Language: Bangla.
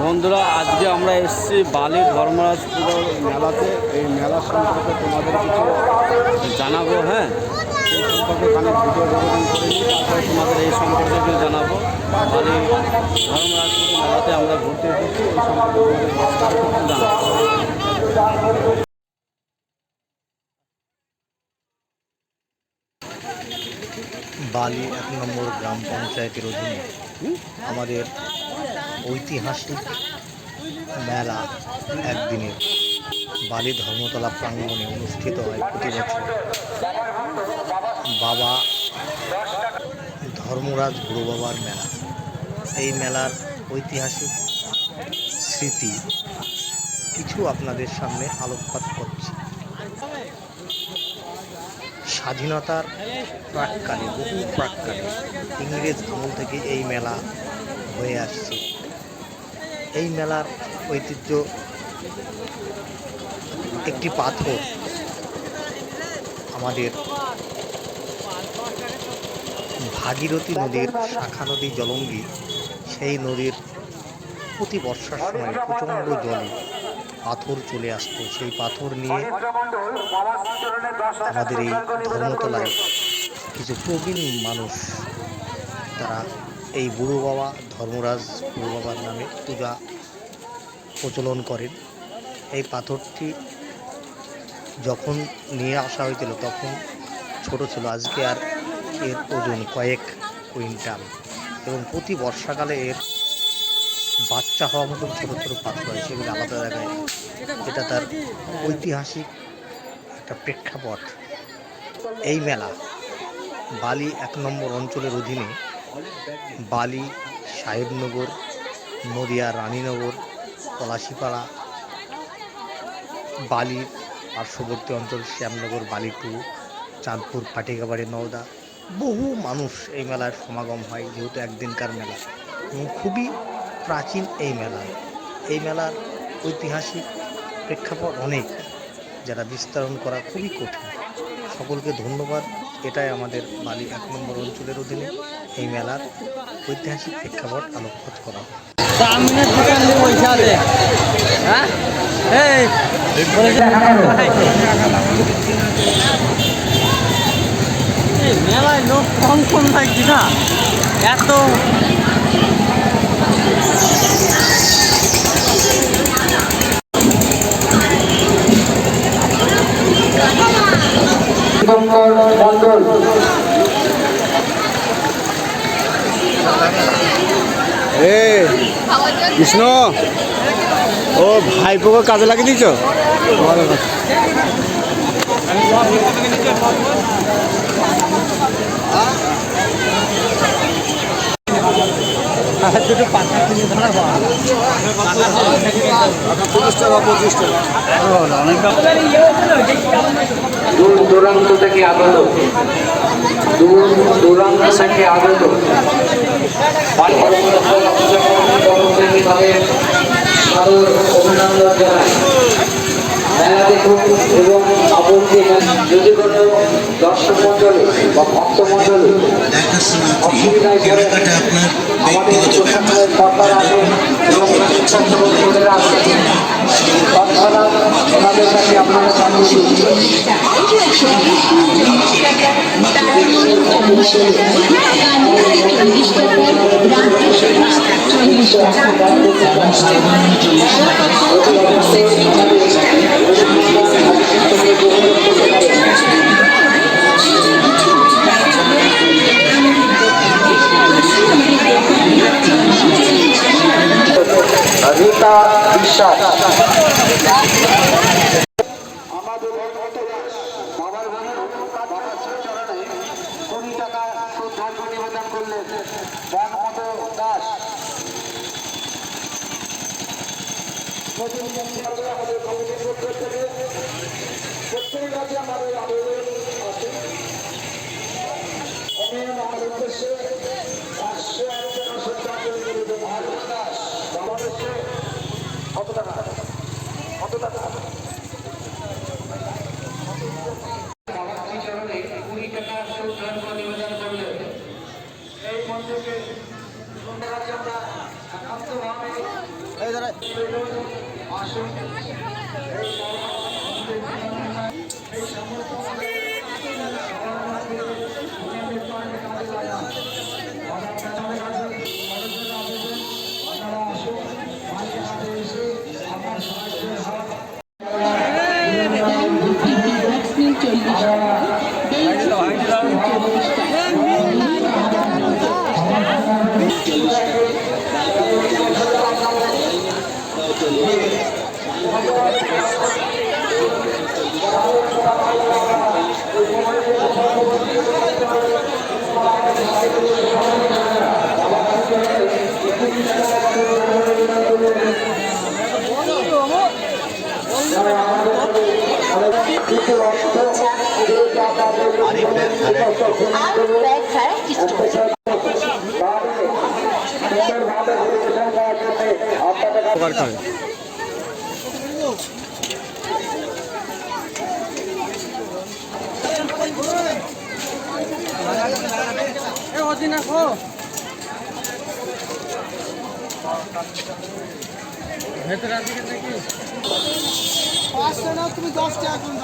বন্ধুরা আজকে আমরা এসেছি বালি ধর্মরাজপুর মেলাতে। এই মেলা সম্পর্কে তোমাদের কিছু জানাব হ্যাঁ? সেই সম্পর্কে আমি ভিডিও রেকর্ডিং করে নিই তারপরে তোমাদের এই সম্পর্কে কিছু জানাব। বালি ধর্মরাজপুর মেলাতে আমরা ঘুরতে এসেছি এই সম্পর্কে তোমাদের জানাব। বালি এক নম্বর গ্রাম পঞ্চায়েতের অধীনে আমাদের ঐতিহাসিক মেলা একদিনের। বালি ধর্মতলা প্রাঙ্গণে অনুষ্ঠিত হয় প্রতি বছর। বাবা ধর্মরাজ গুরু বাবার মেলা। এই মেলার ঐতিহাসিক স্মৃতি কিছু আপনাদের সামনে আলোকপাত করছি। স্বাধীনতার প্রাককালে, বহু প্রাককালে ইংরেজ আমল থেকে এই মেলা হয়ে আসছে। এই মেলার ঐতিহ্য একটি পাথর আমাদের ভাগীরথী নদীর শাখা নদী জলঙ্গি। সেই নদীর প্রতি বর্ষার সময় প্রচণ্ড জলে পাথর চলে আসতো। সেই পাথর নিয়ে আমাদের এই ধর্মতলায় কিছু প্রবীণ মানুষ তারা এই বুড়ো বাবা ধর্মরাজ বুড়ো বাবার নামে পূজা প্রচলন করেন। এই পাথরটি যখন নিয়ে আসা হয়েছিল তখন ছোট ছিল, আজকে আর এর ওজন কয়েক কুইন্টাল। এবং প্রতি বর্ষাকালে এর বাচ্চা হওয়া মতন ছোটো ছোটো পাথর হয়, সেগুলো আলাদা জায়গায় এটা তার ঐতিহাসিক একটা প্রেক্ষাপট। এই মেলা বালি এক নম্বর অঞ্চলের অধীনে বালি, সাহেবনগর, নদিয়া, রানীনগর, পলাশিপাড়া, বালির পার্শ্ববর্তী অঞ্চল, শ্যামনগর, বালি টু, চাঁদপুর, ফাটিকাবাড়ি, নওদা। বহু মানুষ এই মেলার সমাগম হয়, যেহেতু একদিনকার মেলা। এবং খুবই প্রাচীন এই মেলা। এই মেলার ঐতিহাসিক প্রেক্ষাপট অনেক, যারা বিস্তারণ করা খুবই কঠিন। সকলকে ধন্যবাদ। এটাই আমাদের বালি এক নম্বর অঞ্চলের অধীনে এই মেলার ঐতিহাসিক প্রেক্ষাপট আলোকপাত করা। হয়? মেলায় লোক কম কম থাকছি না। এত কৃষ্ণ। ও ভাইপোকে কাজে লাগিয়ে দিয়েছ? দূর দূরান্ত থেকে আগত। দূর দূরান্ত থেকে আগত। সাদর অভিনন্দন জানাই। মেলা দেখুন এবং আপত্তি যদি কোনো দর্শক মন্ডলী বা ভক্ত মন্ডলী অসুবিধায় আমাদের প্রশাসনের এবং স্বেচ্ছাসেবকরা আছেন তৎক্ষণাৎ ওনাদের কাছে আপনারা জানিয়ে রীতা বিশ্বাস আমাদের আমাদের কমিটির পক্ষ থেকে প্রত্যেকের আমাদের আবেদন আছে আমি আমার উদ্দেশ্যে পাঁচশো এক টাকা শ্রদ্ধার্ঘ্য নিবেদন ভারত দাস বাংলাদেশে কত টাকা কত টাকা এই মন্দিরকে আমরা একান্তভাবে আর ব্যাগ ছাড়া আপনাদের উপকার করে পাঁচটা না তুমি দশটা এখন